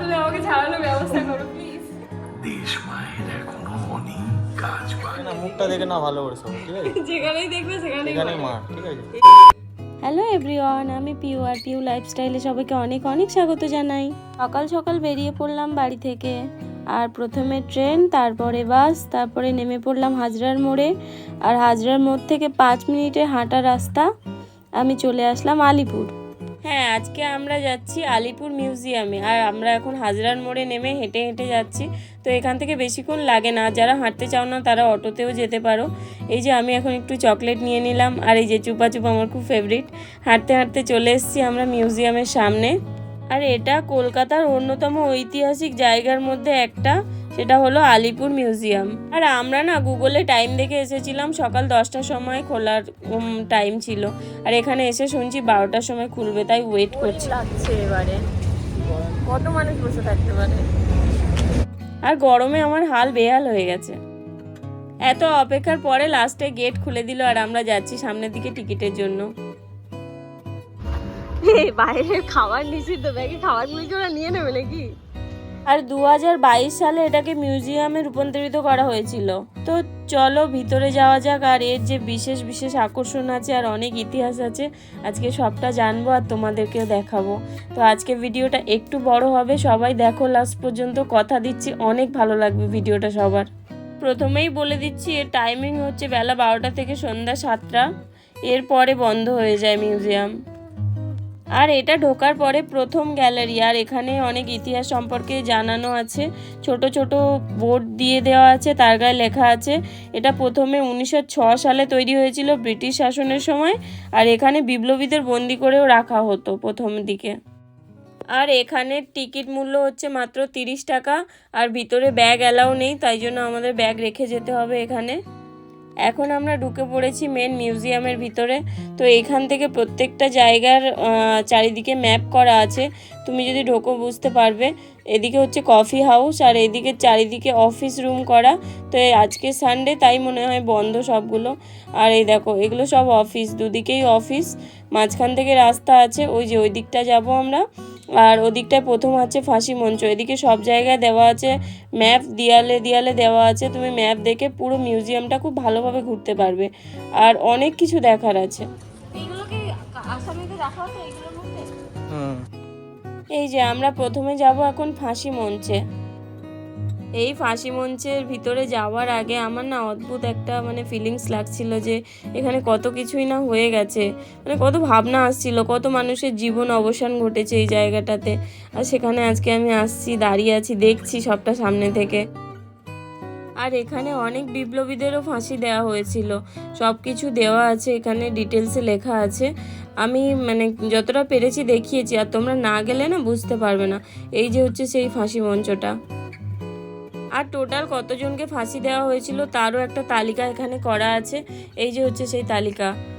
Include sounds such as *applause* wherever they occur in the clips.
তুলে আমাকে ছাড়ানোর ব্যবস্থা করো প্লিজ দেশ মায়ের এখনও অনেক কাজ না মুখটা দেখে না ভালো করে ঠিক আছে? যেখানেই দেখবে সেখানেই এখানেই মারো। ঠিক আছে? হ্যালো এভরিওয়ান আমি পিউ আর পিউ লাইফস্টাইলে সবাইকে অনেক অনেক স্বাগত জানাই। সকাল সকাল বেরিয়ে পড়লাম বাড়ি থেকে আর প্রথমে ট্রেন তারপরে বাস তারপরে নেমে পড়লাম হাজরার মোড়ে আর হাজরার মোড় থেকে পাঁচ মিনিটের হাঁটা রাস্তা আমি চলে আসলাম আলিপুর। হ্যাঁ আজকে আমরা যাচ্ছি আলিপুর মিউজিয়ামে। আর আমরা এখন হাজরার মোড়ে নেমে হেঁটে হেঁটে যাচ্ছি। তো এখান থেকে বেশিক্ষণ লাগে না। যারা হাঁটতে চাও না, তারা অটোতেও যেতে পারো। এই যে আমি এখন একটু চকলেট নিয়ে নিলাম। আর এই যে চুপা চুপা আমার খুব ফেভারিট হাঁটতে হাঁটতে চলে এসেছি আমরা মিউজিয়ামের সামনে। আর এটা কলকাতার অন্যতম ঐতিহাসিক জায়গার মধ্যে একটা। সেটা হলো আলিপুর মিউজিয়াম। আর আমরা না গুগলে টাইম দেখে এসেছিলাম সকাল দশটার সময় খোলার টাইম ছিল। আর এখানে এসে শুনছি বারোটার সময় খুলবে তাই ওয়েট করছি। লাগছে এবারে। কত মানুষ বসে থাকতে পারে? আর গরমে আমার হাল বেহাল হয়ে গেছে। এত অপেক্ষার পরে লাস্টে গেট খুলে দিল আর আমরা যাচ্ছি সামনের দিকে টিকিটের জন্য। বাইরের খাবার নিষিদ্ধ ব্যাগে খাবারগুলো কি ওরা নিয়ে নেবে নাকি? আর দু হাজার বাইশ সালে এটাকে মিউজিয়ামে রূপান্তরিত করা হয়েছিল। তো চলো ভিতরে যাওয়া যাক, আর এর যে বিশেষ বিশেষ আকর্ষণ আছে আর অনেক ইতিহাস আছে, আজকে সবটা জানব আর তোমাদেরকেও দেখাবো। তো আজকে ভিডিওটা একটু বড় হবে, সবাই দেখো লাস্ট পর্যন্ত কথা দিচ্ছি, অনেক ভালো লাগবে ভিডিওটা সবার। প্রথমেই বলে দিচ্ছি, এর টাইমিং হচ্ছে বেলা বারোটা থেকে সন্ধ্যা সাতটা, এরপরে বন্ধ হয়ে যায় মিউজিয়াম। আর এটা ঢোকার পরে প্রথম গ্যালারি, আর এখানে অনেক ইতিহাস সম্পর্কে জানানো আছে। ছোট ছোট বোর্ড দিয়ে দেওয়া আছে, তার গায়ে লেখা আছে, এটা প্রথমে উনিশশো সালে তৈরি হয়েছিল ব্রিটিশ শাসনের সময়, আর এখানে বিপ্লবীদের বন্দি করেও রাখা হতো প্রথম দিকে। আর এখানের টিকিট মূল্য হচ্ছে মাত্র তিরিশ টাকা, আর ভিতরে ব্যাগ অ্যালাউ নেই, তাই জন্য আমাদের ব্যাগ রেখে যেতে হবে এখানে। এখন আমরা ঢুকে পড়েছি মেন মিউজিয়ামের ভিতরে। তো এখান থেকে প্রত্যেকটা জায়গার চারিদিকে ম্যাপ করা আছে। তুমি যদি ঢোকো বুঝতে পারবে। এদিকে হচ্ছে কফি হাউস আর এদিকে চারিদিকে অফিস রুম করা। তো আজকে সানডে তাই মনে হয় বন্ধ সবগুলো। আর এই দেখো, এগুলো সব অফিস দুদিকেই অফিস মাঝখান থেকে রাস্তা আছে, ওই যে ওই দিকটা যাব আমরা। আর ওদিকটায় প্রথম আছে ফাঁসি মঞ্চ। এদিকে সব জায়গায় দেওয়া আছে ম্যাপ দেয়ালে দেয়ালে দেওয়া আছে। তুমি ম্যাপ দেখে পুরো মিউজিয়ামটা খুব ভালোভাবে ঘুরতে পারবে। আর অনেক কিছু দেখার আছে। এইগুলো কি আসামিতে রাখা হতো এইগুলোর মধ্যে? হুম। এই যে আমরা প্রথমে যাব এখন ফাঁসি মঞ্চে। এই ফাঁসি মঞ্চের ভিতরে যাওয়ার আগে আমার না অদ্ভুত একটা মানে ফিলিংস লাগছিল যে এখানে কত কিছুই না হয়ে গেছে। মানে কত ভাবনা আসছিল, কত মানুষের জীবন অবসান ঘটেছে এই জায়গাটাতে। আর সেখানে আজকে আমি আসছি, দাঁড়িয়ে আছি, দেখছি সবটা সামনে থেকে। আর এখানে অনেক বিপ্লবীদেরও ফাঁসি দেওয়া হয়েছিল। সব কিছু দেওয়া আছে, এখানে ডিটেলসে লেখা আছে। আমি মানে যতটা পেরেছি দেখিয়েছি, আর তোমরা না গেলে না বুঝতে পারবে না। এই যে হচ্ছে সেই ফাঁসি মঞ্চটা। আর টোটাল কতজনকে ফাঁসি দেওয়া হয়েছিল তারও একটা তালিকা এখানে করা আছে। এই যে হচ্ছে সেই তালিকা।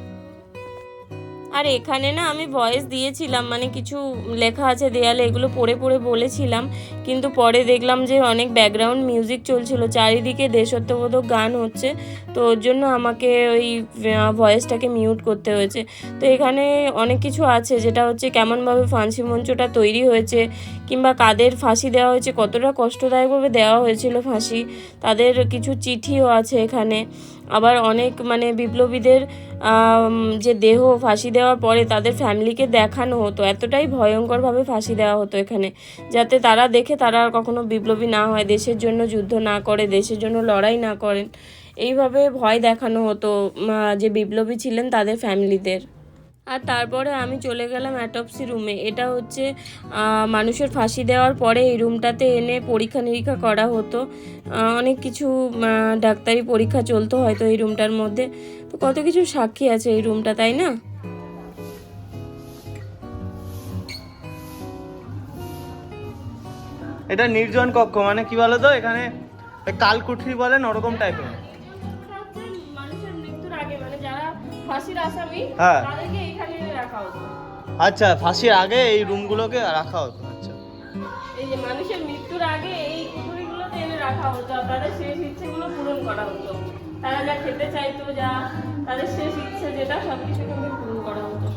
আর এখানে না আমি ভয়েস দিয়েছিলাম মানে কিছু লেখা আছে দেয়ালে, এগুলো পড়ে পড়ে বলেছিলাম। কিন্তু পরে দেখলাম যে অনেক ব্যাকগ্রাউন্ড মিউজিক চলছিল, চারিদিকে দেশত্ববোধক গান হচ্ছে। তো ওর জন্য আমাকে ওই ভয়েসটাকে মিউট করতে হয়েছে। তো এখানে অনেক কিছু আছে, যেটা হচ্ছে কেমনভাবে ফাঁসি মঞ্চটা তৈরি হয়েছে, কিংবা কাদের ফাঁসি দেওয়া হয়েছে, কতটা কষ্টদায়কভাবে দেওয়া হয়েছিল ফাঁসি, তাদের কিছু চিঠিও আছে এখানে। আবার অনেক মানে বিপ্লবীদের যে দেহ ফাঁসি দেওয়ার পরে তাদের ফ্যামিলিকে দেখানো হতো। এতটাই ভয়ঙ্করভাবে ফাঁসি দেওয়া হতো এখানে, যাতে তারা দেখে তারা আর কখনো বিপ্লবী না হয়, দেশের জন্য যুদ্ধ না করে, দেশের জন্য লড়াই না করেন। এইভাবে ভয় দেখানো হতো যে বিপ্লবী ছিলেন তাদের ফ্যামিলিদের। আর তারপরে আমি চলে গেলাম অ্যাটপসি রুমে এটা হচ্ছে মানুষের ফাঁসি দেওয়ার পরে এই রুমটাতে এনে পরীক্ষা নিরীক্ষা করা হতো। অনেক কিছু ডাক্তারি পরীক্ষা চলতো হয়তো এই রুমটার মধ্যে। তো কত কিছু সাক্ষী আছে এই রুমটা তাই না? এটা নির্জন কক্ষ মানে কি বলো তো এখানে কালকুঠরি বলেন ওরকম টাইপের ফাঁসির আসামি হ্যাঁ। তাদেরকে এখানে রাখা হতো। আচ্ছা ফাঁসির আগে এই রুমগুলোকে রাখা হতো আচ্ছা। এই যে মানুষের মৃত্যুর আগে এই কুঠুরিগুলোতে এনে রাখা হতো তাদের শেষ ইচ্ছেগুলো পূরণ করা হতো। তারা যা খেতে চাইতো যা তাদের শেষ ইচ্ছে যেটা সব কিছু কিন্তু পূরণ করা হতো।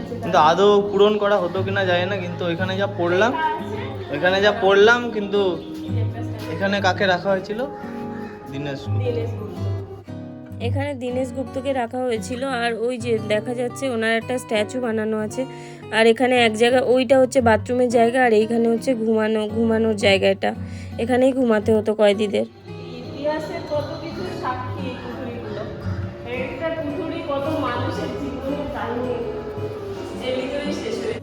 আছে কিন্তু আদৌ পূরণ করা হতো কিনা জানি না কিন্তু ওইখানে যা পড়লাম ওইখানে যা পড়লাম কিন্তু এখানে কাকে রাখা হয়েছিল? দীনেশ। দীনেশ এখানে দীনেশ গুপ্তকে রাখা হয়েছিল আর ওই যে দেখা যাচ্ছে ওনার একটা স্ট্যাচু বানানো আছে। আর এখানে এক জায়গায় ওইটা হচ্ছে বাথরুমের জায়গা আর এইখানে হচ্ছে ঘুমানো ঘুমানোর জায়গাটা এখানেই ঘুমাতে হতো কয়েদিদের। ইতিহাসের কত কিছু সাক্ষী এই কুঠুরিগুলো? একটা কুঠুরি কত মানুষের জীবনের কাহিনী? এর ভিতরেই শেষ হয়ে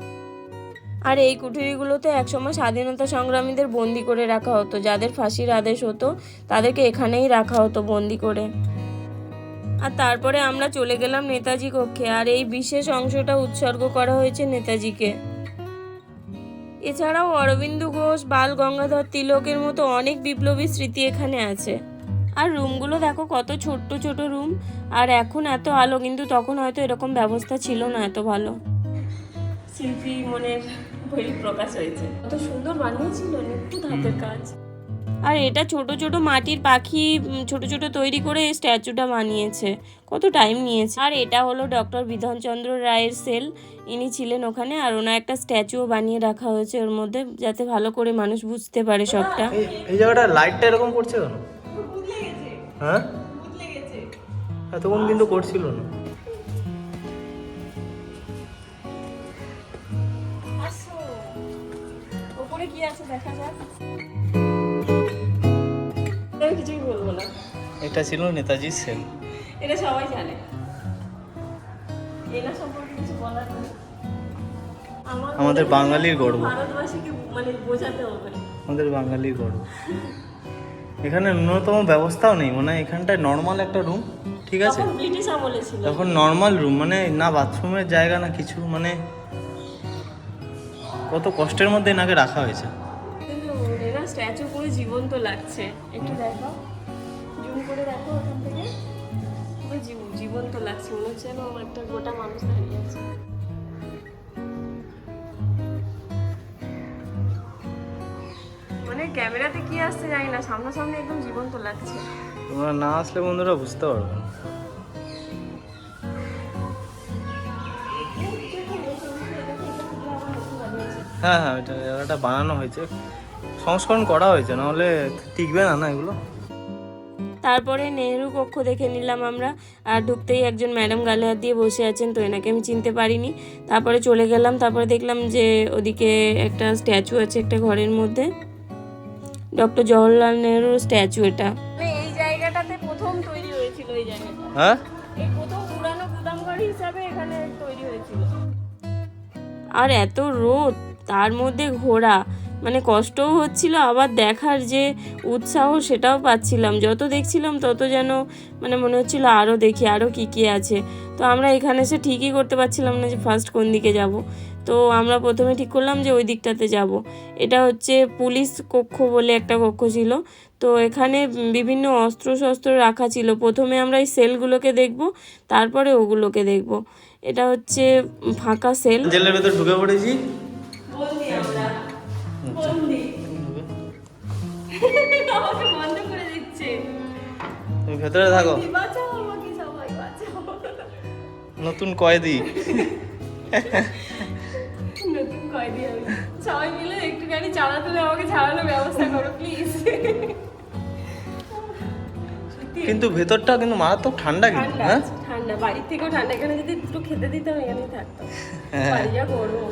আর এই কুঠুরিগুলোতে একসময় স্বাধীনতা সংগ্রামীদের বন্দি করে রাখা হতো। যাদের ফাঁসির আদেশ হতো তাদেরকে এখানেই রাখা হতো বন্দি করে। আর তারপরে আমরা চলে গেলাম নেতাজি কক্ষে, আর এই বিশেষ অংশটা উৎসর্গ করা হয়েছে নেতাজিকে। এছাড়াও অরবিন্দ ঘোষ, বাল গঙ্গাধর তিলকের মতো অনেক বিপ্লবী স্মৃতি এখানে আছে। আর রুমগুলো দেখো কত ছোট্ট ছোট রুম, আর এখন এত আলো, কিন্তু তখন হয়তো এরকম ব্যবস্থা ছিল না এত ভালো। শিল্পী মনের বই প্রকাশ হয়েছে। কত সুন্দর বানিয়েছিল নিখুঁত হাতের কাজ। আর এটা ছোট ছোট মাটির পাখি ছোট ছোট তৈরি করে এই স্ট্যাচুটা বানিয়েছে। কত টাইম নিয়েছে। আর এটা হলো ডক্টর বিধানচন্দ্র রায়ের সেল ইনি ছিলেন ওখানে আর ওনার একটা স্ট্যাচুও বানিয়ে রাখা হয়েছে ওর মধ্যে যাতে ভালো করে মানুষ বুঝতে পারে সবটা। এই এই জায়গাটা লাইটটা এরকম করছে কেন? হ্যাঁ? এতক্ষণ কিন্তু করছিল না। কি আছে দেখা যাক? আমি কিছুই বলব না। এটা ছিল নেতাজি সেল এটা সবাই জানে। এনা সম্পর্কে কিছু বলার নেই। আমাদের বাঙালির গর্ব। মানে আমাদের বাঙালির গর্ব। এখানে ন্যূনতম ব্যবস্থাও নেই। মানে এখানটায় নর্মাল একটা রুম ঠিক আছে? তখন নর্মাল রুম মানে না বাথরুমের জায়গা না কিছু মানে কত কষ্টের মধ্যে এনাকে রাখা হয়েছে। স্ট্যাচু পুরো জীবন্ত লাগছে। একটু দেখো। জুম করে দেখো ওখান থেকে। পুরো জীব- জীবন্ত লাগছে। মনে হচ্ছে যেন একটা গোটা মানুষ দাঁড়িয়ে আছে। মানে ক্যামেরাতে কি আসছে জানি না। সামনাসামনি একদম জীবন্ত লাগছে। তোমরা না আসলে বন্ধুরা বুঝতে পারবে না। হ্যাঁ হ্যাঁ এটা বানানো হয়েছে। সংস্করণ করা হয়েছে নাহলে টিকবে না না এগুলো? তারপরে নেহেরু কক্ষ দেখে নিলাম আমরা আর ঢুকতেই একজন ম্যাডাম গালে হাত দিয়ে বসে আছেন তো এনাকে আমি চিনতে পারিনি। তারপরে চলে গেলাম তারপরে দেখলাম যে ওদিকে একটা স্ট্যাচু আছে একটা ঘরের মধ্যে। ডক্টর জওহরলাল নেহরুর স্ট্যাচু এটা। মানে এই জায়গাটাতে প্রথম তৈরি হয়েছিল এই জায়গাটা। হ্যাঁ? এই প্রথম পুরানো গুদামঘর হিসাবে এখানে তৈরি হয়েছিল। আর এত রোদ তার মধ্যে ঘোরা মানে কষ্টও হচ্ছিল, আবার দেখার যে উৎসাহ সেটাও পাচ্ছিলাম। যত দেখছিলাম তত যেন মানে মনে হচ্ছিল আরও দেখি আরও কী কী আছে। তো আমরা এখানে এসে ঠিকই করতে পারছিলাম না যে ফার্স্ট কোন দিকে যাব। তো আমরা প্রথমে ঠিক করলাম যে ওই দিকটাতে যাব। এটা হচ্ছে পুলিশ কক্ষ বলে একটা কক্ষ ছিল। তো এখানে বিভিন্ন অস্ত্র শস্ত্র রাখা ছিল। প্রথমে আমরা এই সেলগুলোকে দেখব, তারপরে ওগুলোকে দেখব। এটা হচ্ছে ফাঁকা সেল। জেলের ভেতর ঢুকে পড়েছি। *laughs* আমাকে বন্ধ করে দিচ্ছে। তুমি ভেতরে থাকো। বাঁচাও আমাকে সবাই বাঁচাও। নতুন কয়েদি। নতুন কয়েদি আমি। সবাই মিলে একটুখানি চালা তুলে আমাকে ছাড়ানোর ব্যবস্থা করো প্লিজ কিন্তু ভেতরটা কিন্তু মারাত্মক ঠান্ডা কিন্তু ঠান্ডা হ্যাঁ? ঠান্ডা। বাড়ির থেকেও ঠান্ডা। এখানে যদি একটু খেতে দিতাম এখানেই থাকতাম। হ্যাঁ। বাড়ি যা গরম।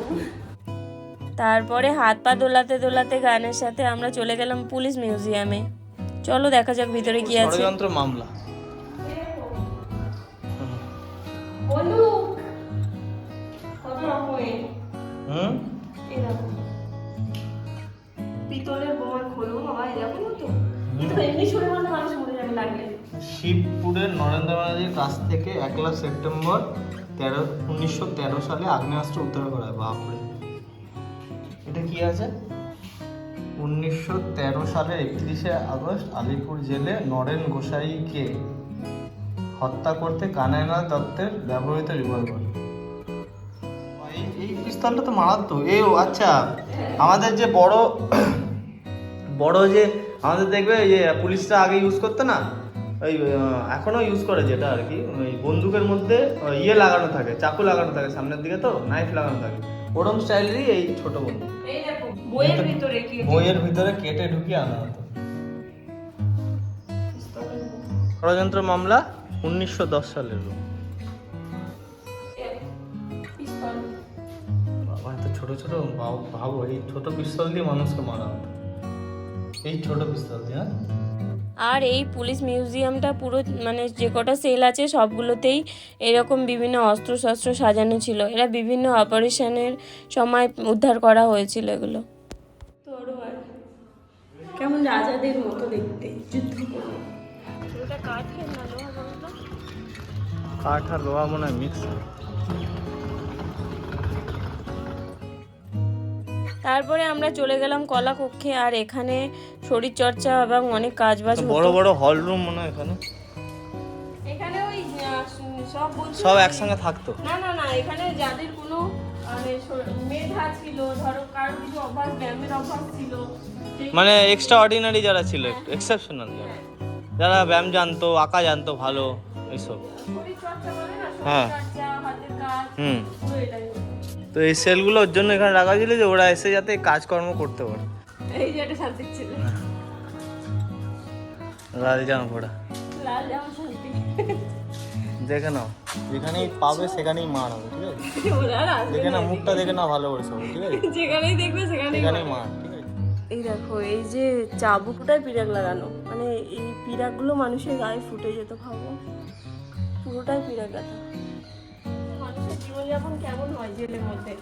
তারপরে হাত পা দোলাতে দোলাতে গানের সাথে আমরা চলে গেলাম পুলিশ মিউজিয়ামে। চলো দেখা যাক ভিতরে কি আছে। ষড়যন্ত্র মামলা। বন্দুক কত রকমের হুম? এরকম পিতলের বোমার খোলো বাবা এরকম তো। এমনি সরে মানে মানুষ মরে যাবে লাগলে শিবপুরের নরেন্দ্র মোদীর কাছ থেকে একলা সেপ্টেম্বর তেরো উনিশশো তেরো সালে আগ্নেয়াস্ত্র উদ্ধার করা হয় বাপরে। এটা কি আছে? উনিশশো তেরো সালের একত্রিশে আগস্ট আলিপুর জেলে নরেন গোসাইকে হত্যা করতে কানাইনাথ দত্তের ব্যবহৃত রিভলভার। এই পিস্তলটা তো মারাত্মক। এই ও আচ্ছা আমাদের যে বড় বড় যে আমাদের দেখবে যে পুলিশরা আগে ইউজ করতো না? ওই আহ, এখনও ইউজ করে যেটা আর কি। ওই বন্দুকের মধ্যে ইয়ে লাগানো থাকে চাকু লাগানো থাকে সামনের দিকে তো নাইফ লাগানো থাকে। ওরম স্টাইলেরই এই ছোট বন্দুক এই দেখো বইয়ের ভিতরে বইয়ের ভিতরে কেটে ঢুকিয়ে আনা হতো। ষড়যন্ত্র মামলা উনিশশো দশ সালের পিস্তল। বাবা এত ছোট ছোট ভাব- ভাবো এই ছোট পিস্তল দিয়ে মানুষকে মারা হতো। এই ছোট পিস্তল দিয়ে হ্যাঁ? আর এই পুলিশ মিউজিয়ামটা পুরো মানে যে কটা সেল আছে সবগুলোতেই এরকম বিভিন্ন অস্ত্র শস্ত্র সাজানো ছিল। এরা বিভিন্ন অপারেশনের সময় উদ্ধার করা হয়েছিল এগুলো। তরোয়ার কেমন রাজাদের মতো দেখতে যুদ্ধ করে। এটা কাঠের না লোহা বলতো কাঠ আর লোহা মনে হয় মিক্স তারপরে আমরা চলে গেলাম কলা কক্ষে আর এখানে শরীর চর্চা এবং অনেক কাজ বাজ বড় বড় হল রুম মনে হয় এখানে। এখানে ওই সব সব একসঙ্গে থাকতো। না না না এখানে যাদের কোনো মানে মেধা ছিল ধরো কারও কিছু অভ্যাস ব্যায়ামের অভ্যাস ছিল মানে এক্সট্রা অর্ডিনারি যারা ছিল এক্সেপশনাল যারা। যারা ব্যায়াম জানতো আঁকা জানতো ভালো এইসব। শরীর চর্চা করে না হ্যাঁ। হুম। তো এই সেলগুলো ওর জন্য এখানে রাখা ছিল যে ওরা এসে যাতে কাজকর্ম করতে পারে। এই যে একটা শান্তি ছিল। লাল জামা পড়া। লাল জামা শান্তি। দেখে নাও যেখানেই পাবে সেখানেই মার হবে ঠিক আছে? দেখে না মুখটা দেখে না ভালো করে সব ঠিক আছে? যেখানেই দেখবে সেখানেই মার। মার ঠিক আছে? এই দেখো এই যে চাবুকটায় পিরাক লাগানো। মানে এই পিরাকগুলো মানুষের গায়ে ফুটে যেত ভাবো। পুরোটাই পিরাক গাঁথা জীবনযাপন কেমন হয় জেলের মধ্যে?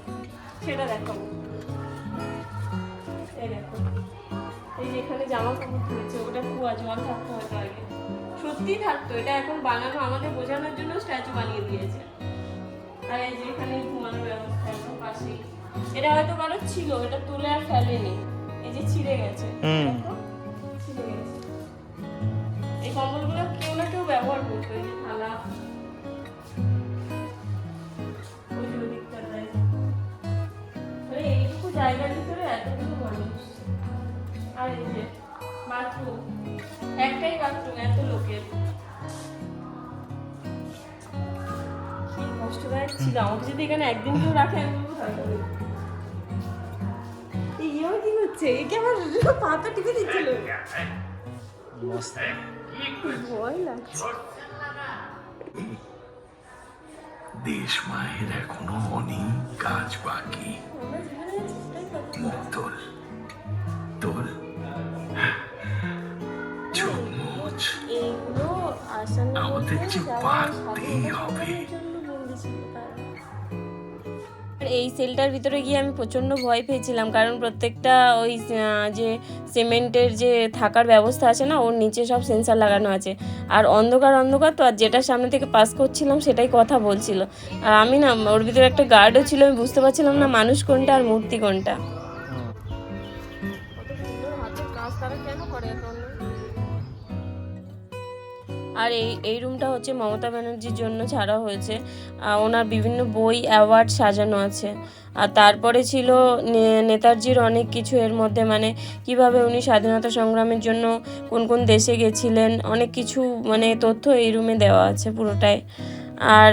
সেটা দেখো। এই দেখো। এই যেখানে জামা কাপড় তুলেছে ওটা কুয়া জল থাকতো হয়তো আগে। সত্যি থাকতো এটা এখন বানানো আমাদের বোঝানোর জন্য স্ট্যাচু বানিয়ে দিয়েছে। আর এই যে এখানে ঘুমানোর ব্যবস্থা একদম পাশেই। এটা হয়তো কারও ছিল এটা তুলে আর ফেলেনি। এই যে ছিঁড়ে গেছে। ছিঁড়ে গেছে। এই কম্বলগুলো কেউ না কেউ ব্যবহার করতো এই যে থালা। জায়গার ভিতরে এতগুলো মানুষ। আর এই যে বাথরুম একটাই বাথরুম এত লোকের। কি কষ্টদায়ক ছিল আমাকে যদি এখানে একদিন কেউ রাখে আমি বলব তাহলে এই ইয়ে কি হচ্ছে? আমার পাতা টিপে দিচ্ছিল। ভয় লাগছে। দেশ মায়ের এখনও অনেক কাজ বাকি। আমাদের যে হবে। এই সেলটার ভিতরে গিয়ে আমি প্রচণ্ড ভয় পেয়েছিলাম, কারণ প্রত্যেকটা ওই যে সিমেন্টের যে থাকার ব্যবস্থা আছে না, ওর নিচে সব সেন্সার লাগানো আছে। আর অন্ধকার অন্ধকার তো আর যেটা সামনে থেকে পাস করছিলাম সেটাই কথা বলছিল। আর আমি না, ওর ভিতরে একটা গার্ডও ছিল, আমি বুঝতে পারছিলাম না মানুষ কোনটা আর মূর্তি কোনটা। আর এই এই রুমটা হচ্ছে মমতা ব্যানার্জির জন্য ছাড়া হয়েছে। ওনার বিভিন্ন বই, অ্যাওয়ার্ড সাজানো আছে। আর তারপরে ছিল নেতাজির অনেক কিছু। এর মধ্যে মানে কীভাবে উনি স্বাধীনতা সংগ্রামের জন্য কোন কোন দেশে গেছিলেন, অনেক কিছু মানে তথ্য এই রুমে দেওয়া আছে পুরোটাই। আর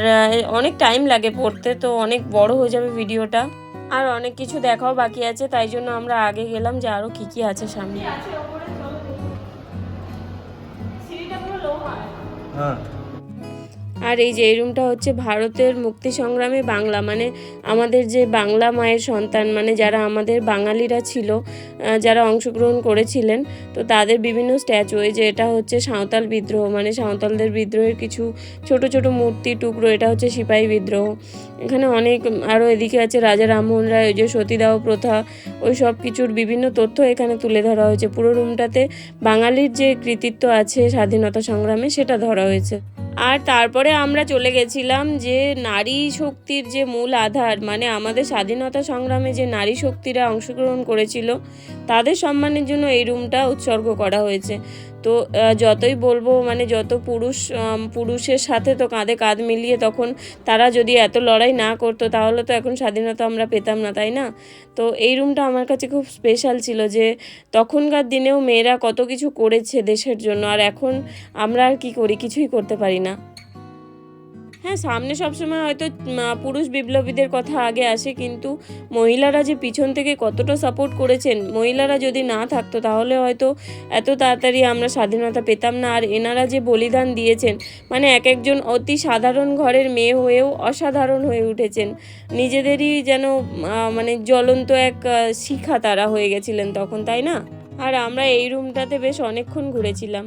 অনেক টাইম লাগে পড়তে, তো অনেক বড় হয়ে যাবে ভিডিওটা। আর অনেক কিছু দেখাও বাকি আছে, তাই জন্য আমরা আগে গেলাম যে আরও কী কী আছে সামনে। আর এই যে এই রুমটা হচ্ছে ভারতের মুক্তি সংগ্রামে বাংলা মানে আমাদের যে বাংলা মায়ের সন্তান মানে যারা আমাদের বাঙালিরা ছিল যারা অংশগ্রহণ করেছিলেন, তো তাদের বিভিন্ন স্ট্যাচু এই যে এটা হচ্ছে সাঁওতাল বিদ্রোহ মানে সাঁওতালদের বিদ্রোহের কিছু ছোট ছোট মূর্তি, টুকরো, এটা হচ্ছে সিপাহী বিদ্রোহ। এখানে অনেক আরও এদিকে আছে রাজা রামমোহন রায়, ওই যে সতীদাহ প্রথা, ওই সব কিছুর বিভিন্ন তথ্য এখানে তুলে ধরা হয়েছে। পুরো রুমটাতে বাঙালির যে কৃতিত্ব আছে স্বাধীনতা সংগ্রামে, সেটা ধরা হয়েছে। আর তারপরে আমরা চলে গেছিলাম যে নারী শক্তির যে মূল আধার মানে আমাদের স্বাধীনতা সংগ্রামে যে নারী শক্তিরা অংশগ্রহণ করেছিল, তাদের সম্মানের জন্য এই রুমটা উৎসর্গ করা হয়েছে। তো যতই বলব মানে যত পুরুষ পুরুষের সাথে তো কাঁধে কাঁধ মিলিয়ে তখন তারা যদি এত লড়াই না করতো, তাহলে তো এখন স্বাধীনতা আমরা পেতাম না, তাই না? তো এই রুমটা আমার কাছে খুব স্পেশাল ছিল যে, তখনকার দিনেও মেয়েরা কত কিছু করেছে দেশের জন্য, আর এখন আমরা আর কি করি? কিছুই করতে পারি না। হ্যাঁ সামনে সবসময় হয়তো পুরুষ বিপ্লবীদের কথা আগে আসে, কিন্তু মহিলারা যে পিছন থেকে কতটা সাপোর্ট করেছেন, মহিলারা যদি না থাকতো, তাহলে হয়তো এত তাড়াতাড়ি আমরা স্বাধীনতা পেতাম না। আর এনারা যে বলিদান দিয়েছেন মানে এক একজন অতি সাধারণ ঘরের মেয়ে হয়েও অসাধারণ হয়ে উঠেছেন। নিজেদেরই যেন মানে জ্বলন্ত এক শিখা তারা হয়ে গেছিলেন তখন, তাই না? আর আমরা এই রুমটাতে বেশ অনেকক্ষণ ঘুরেছিলাম।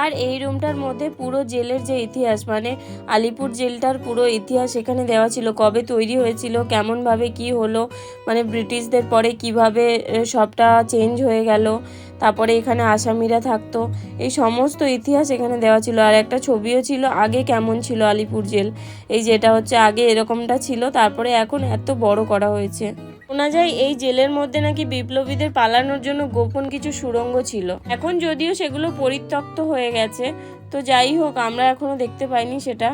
আর এই রুমটার মধ্যে পুরো জেলের যে ইতিহাস মানে আলিপুর জেলটার পুরো ইতিহাস এখানে দেওয়া ছিল। কবে তৈরি হয়েছিল, কেমনভাবে কি হলো মানে ব্রিটিশদের পরে কীভাবে সবটা চেঞ্জ হয়ে গেল, তারপরে এখানে আসামিরা থাকতো, এই সমস্ত ইতিহাস এখানে দেওয়া ছিল। আর একটা ছবিও ছিল, আগে কেমন ছিল আলিপুর জেল, এই যেটা হচ্ছে আগে এরকমটা ছিল, তারপরে এখন এত বড় করা হয়েছে। শোনা যায় এই জেলের মধ্যে নাকি বিপ্লবীদের পালানোর জন্য গোপন কিছু সুড়ঙ্গ ছিল। এখন যদিও সেগুলো পরিত্যক্ত হয়ে গেছে, তো যাই হোক, আমরা এখনও দেখতে পাইনি সেটা।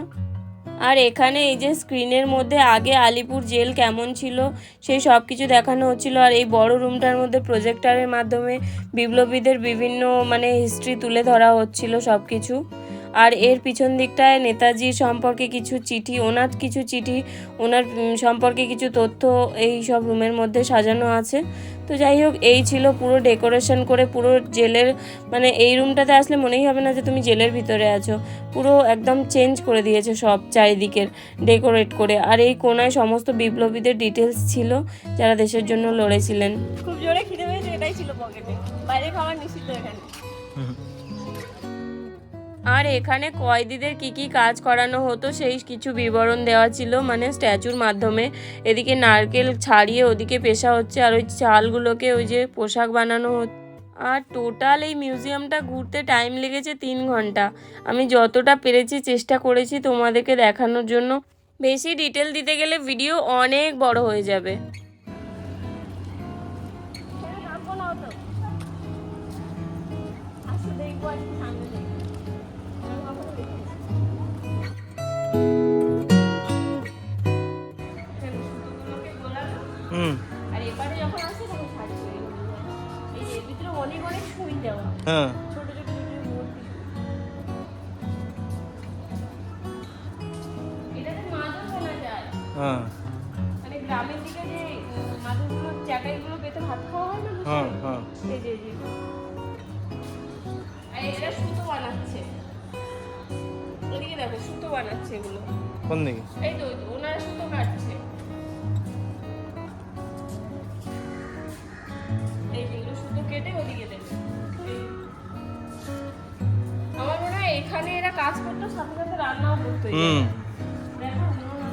আর এখানে এই যে স্ক্রিনের মধ্যে আগে আলিপুর জেল কেমন ছিল, সেই সব কিছু দেখানো হচ্ছিল। আর এই বড় রুমটার মধ্যে প্রজেক্টারের মাধ্যমে বিপ্লবীদের বিভিন্ন মানে হিস্ট্রি তুলে ধরা হচ্ছিল সব কিছু আর এর পিছন দিকটায় নেতাজি সম্পর্কে কিছু চিঠি ওনার কিছু চিঠি ওনার সম্পর্কে কিছু তথ্য এই সব রুমের মধ্যে সাজানো আছে। তো যাই হোক এই ছিল পুরো ডেকোরেশন করে পুরো জেলের মানে এই রুমটাতে আসলে মনেই হবে না যে তুমি জেলের ভিতরে আছো। পুরো একদম চেঞ্জ করে দিয়েছে সব চারিদিকের ডেকোরেট করে। আর এই কোনায় সমস্ত বিপ্লবীদের ডিটেলস ছিল যারা দেশের জন্য লড়েছিলেন। খুব জোরে খিদে পেয়েছে এটাই ছিল পকেটে বাইরে খাবার নিষিদ্ধ এখানে। আর এখানে কয়েদিদের কি কি কাজ করানো হতো সেই কিছু বিবরণ দেওয়া ছিল মানে স্ট্যাচুর মাধ্যমে। এদিকে নারকেল ছাড়িয়ে ওদিকে পেশা হচ্ছে, আর ওই চালগুলোকে ওই যে পোশাক বানানো হচ্ছে আর টোটাল এই মিউজিয়ামটা ঘুরতে টাইম লেগেছে তিন ঘণ্টা। আমি যতটা পেরেছি চেষ্টা করেছি তোমাদেরকে দেখানোর জন্য। বেশি ডিটেল দিতে গেলে ভিডিও অনেক বড় হয়ে যাবে। হ্যাঁ। হ্যাঁ। মানে গ্রামের দিকে যে মাদুরগুলো চাটাইগুলো পেতে ভাত খাওয়া হয় না হ্যাঁ হ্যাঁ। এই যে যে। আর এরা সুতো বানাচ্ছে। এদিকে দেখো সুতো বানাচ্ছে এগুলো। কোন দিকে? এই তো, ওনারা সুতো কাটছে। কাজ করতো সাথে সাথে রান্নাও করতো এই হুম।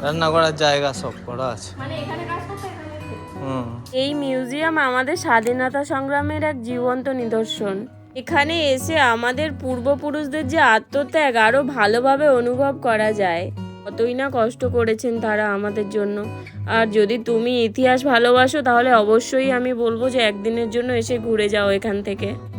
রান্না করার জায়গা সব করা আছে। মানে এখানে কাজ করতো এখানে খেতো। হুম। এই মিউজিয়াম আমাদের স্বাধীনতা সংগ্রামের এক জীবন্ত নিদর্শন। এখানে এসে আমাদের পূর্বপুরুষদের যে আত্মত্যাগ আরও ভালোভাবে অনুভব করা যায়। কতই না কষ্ট করেছেন তারা আমাদের জন্য। আর যদি তুমি ইতিহাস ভালোবাসো তাহলে অবশ্যই আমি বলব যে একদিনের জন্য এসে ঘুরে যাও এখান থেকে।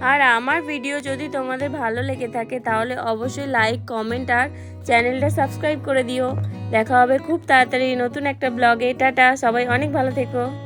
আর আমার ভিডিও যদি তোমাদের ভালো লেগে থাকে, তাহলে অবশ্যই লাইক কমেন্ট আর চ্যানেলটা সাবস্ক্রাইব করে দিও। দেখা হবে খুব তাড়াতাড়ি নতুন একটা ব্লগে টাটা, সবাই অনেক ভালো থেকো।